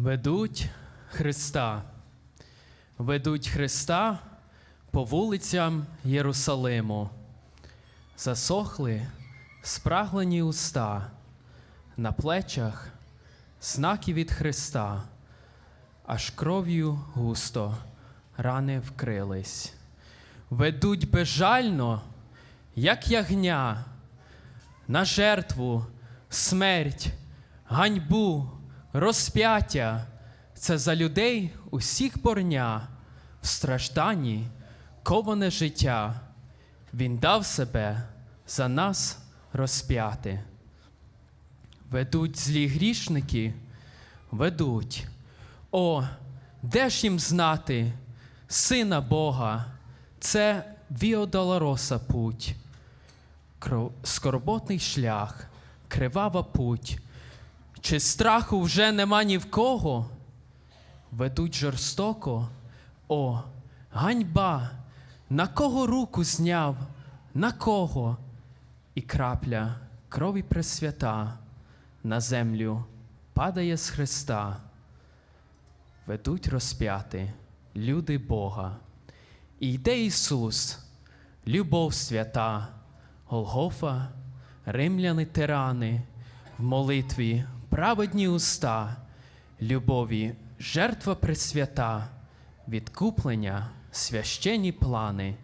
Ведуть Христа, ведуть Христа по вулицям Єрусалиму. Засохли спраглені уста, на плечах знаки від Христа, аж кров'ю густо рани вкрились. Ведуть безжально, як ягня, на жертву, смерть, ганьбу, розп'яття це за людей усіх борня, в стражданні коване життя. Він дав себе за нас розп'яти. Ведуть злі грішники, ведуть. О, де ж їм знати, сина Бога, це Віодолороса путь. Скорботний шлях, кривава путь. Чи страху вже нема ні в кого? Ведуть жорстоко, о, ганьба, на кого руку зняв, на кого? І крапля крові пресвята на землю падає з Христа. Ведуть розп'яти люди Бога. І йде Ісус, любов свята, Голгофа, римляни тирани, в молитві праведні уста, любові жертва пресвята, відкуплення священні плани.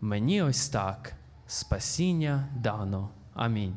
Мені ось так спасіння дано. Амінь.